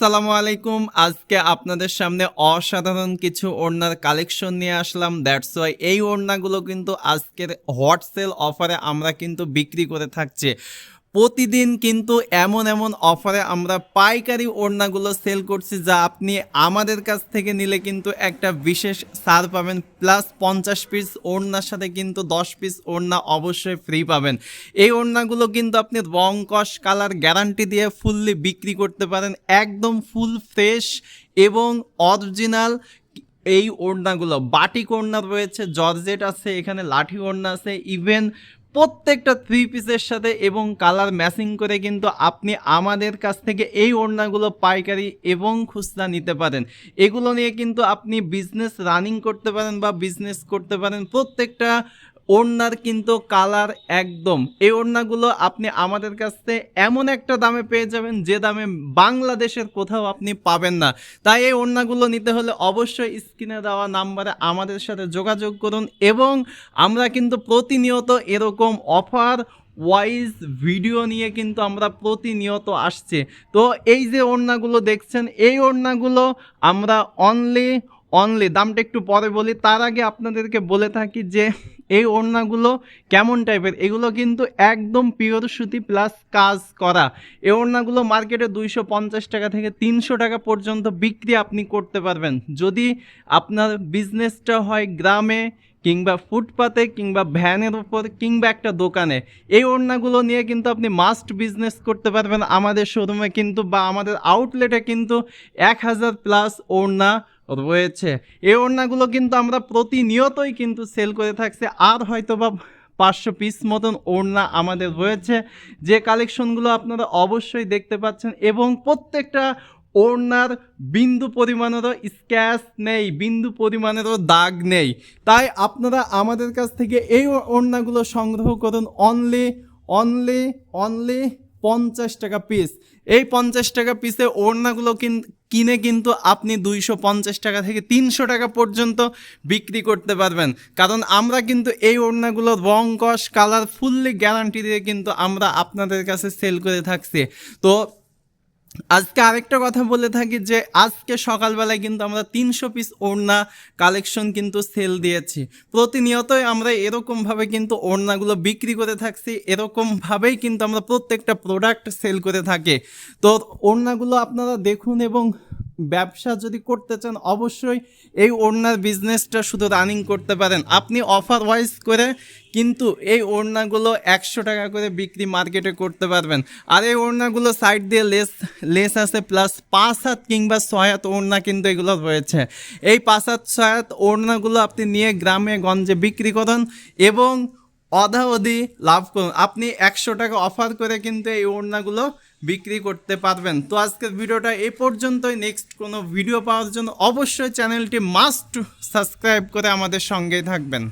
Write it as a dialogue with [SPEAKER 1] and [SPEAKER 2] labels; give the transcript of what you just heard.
[SPEAKER 1] আসসালামু আলাইকুম। আজকে আপনাদের সামনে অসাধারণ কিছু ওড়নার কালেকশন নিয়ে আসলাম। দ্যাটস ওয়াই এই ওড়নাগুলো কিন্তু আজকের হট সেল অফারে আমরা কিন্তু বিক্রি করে থাকছি। প্রতিদিন কিন্তু এমন এমন অফারে আমরা পাইকারি ওড়নাগুলো সেল করছি যা আপনি আমাদের কাছ থেকে নিলে কিন্তু একটা বিশেষ সার পাবেন প্লাস পঞ্চাশ পিস ওড়নার সাথে কিন্তু দশ পিস ওড়না অবশ্যই ফ্রি পাবেন। এই ওড়নাগুলো কিন্তু আপনি রং, কস কালার গ্যারান্টি দিয়ে ফুললি বিক্রি করতে পারেন, একদম ফুল ফ্রেশ এবং অরিজিনাল এই ওড়নাগুলো। বাটিক ওড়না রয়েছে, জর্জেট আছে, এখানে লাঠি ওড়না আছে ইভেন প্রত্যেকটা থ্রি পিসের সাথে এবং কালার ম্যাচিং করে কিন্তু আপনি আমাদের কাছ থেকে এই ওড়নাগুলো পাইকারি এবং খুচরা নিতে পারেন। এগুলো নিয়ে কিন্তু আপনি বিজনেস রানিং করতে পারেন বা বিজনেস করতে পারেন। প্রত্যেকটা ওড়নার কিন্তু কালার একদম। এই ওড়নাগুলো আপনি আমাদের কাছ এমন একটা দামে পেয়ে যাবেন যে দামে বাংলাদেশের কোথাও আপনি পাবেন না। তাই এই ওড়নাগুলো নিতে হলে অবশ্যই স্ক্রিনে দেওয়া নাম্বারে আমাদের সাথে যোগাযোগ করুন এবং আমরা কিন্তু প্রতিনিয়ত এরকম অফার ওয়াইজ ভিডিও নিয়ে কিন্তু আমরা প্রতিনিয়ত আসছে। তো এই যে ওড়নাগুলো দেখছেন, এই ওড়নাগুলো আমরা অনলি অনলি দামটা একটু পরে বলি, তার আগে আপনাদেরকে বলে থাকি যে, এই ওড়নাগুলো কেমন টাইপের এগুলো কিন্তু একদম পিওর সুতি প্লাস কাজ করা। এই ওড়নাগুলো মার্কেটে দুইশো পঞ্চাশ টাকা থেকে তিনশো টাকা পর্যন্ত বিক্রি আপনি করতে পারবেন। যদি আপনার বিজনেসটা হয় গ্রামে, কিংবা ফুটপাতে, কিংবা ভ্যানের উপর, কিংবা একটা দোকানে, এই ওড়নাগুলো নিয়ে কিন্তু আপনি মাস্ট বিজনেস করতে পারবেন। আমাদের শোরুমে কিন্তু বা আমাদের আউটলেটে কিন্তু এক হাজার প্লাস ওড়না রয়েছে এই ওড়নাগুলো কিন্তু আমরা প্রতিনিয়তই কিন্তু সেল করে থাকছি। আর হয়তো বা পাঁচশো পিস মতন ওড়না আমাদের রয়েছে। যে কালেকশনগুলো আপনারা অবশ্যই দেখতে পাচ্ছেন এবং প্রত্যেকটা ওড়নার বিন্দু পরিমাণেরও স্ক্যাচ নেই, বিন্দু পরিমাণেরও দাগ নেই। তাই আপনারা আমাদের কাছ থেকে এই ওড়নাগুলো সংগ্রহ করুন অনলি অনলি অনলি পঞ্চাশ টাকা পিস এই পঞ্চাশ টাকা পিসে ওড়নাগুলো কিনে কিন্তু আপনি দুইশো পঞ্চাশ টাকা থেকে তিনশো টাকা পর্যন্ত বিক্রি করতে পারবেন। কারণ আমরা কিন্তু এই ওড়নাগুলো রং কস কালার ফুললি গ্যারান্টি দিয়ে কিন্তু আমরা আপনাদের কাছে সেল করে থাকছি। তো আজকে আরেকটা কথা বলে থাকি যে আজকে সকালবেলায় কিন্তু আমরা তিনশো পিস ওড়না কালেকশন কিন্তু সেল দিয়েছি। প্রতিনিয়তই আমরা এরকমভাবে কিন্তু ওড়নাগুলো বিক্রি করে থাকছি, এরকমভাবেই কিন্তু আমরা প্রত্যেকটা প্রোডাক্ট সেল করে থাকি। তো ওড়নাগুলো আপনারা দেখুন এবং ব্যবসা যদি করতে চান, অবশ্যই এই ওড়নার বিজনেসটা শুধু রানিং করতে পারেন। আপনি অফার ওয়াইজ করে কিন্তু এই ওড়নাগুলো একশো টাকা করে বিক্রি মার্কেটে করতে পারবেন। আর এই ওড়নাগুলো সাইড দিয়ে লেস লেস আছে প্লাস পাঁচ হাত কিংবা ছয় হাত ওড়না কিন্তু এগুলো রয়েছে। এই পাঁচ হাত, ছয় হাত ওড়নাগুলো আপনি নিয়ে গ্রামে, গঞ্জে বিক্রি করুন এবং অধাবধি লাভ করুন আপনি একশো টাকা অফার করে কিন্তু এই ওড়নাগুলো বিক্রি করতে পারবেন। তো আজকের ভিডিওটা এ পর্যন্তই। নেক্সট কোনো ভিডিও পাওয়ার জন্য অবশ্যই চ্যানেলটি মাস্ট সাবস্ক্রাইব করে আমাদের সঙ্গেই থাকবেন।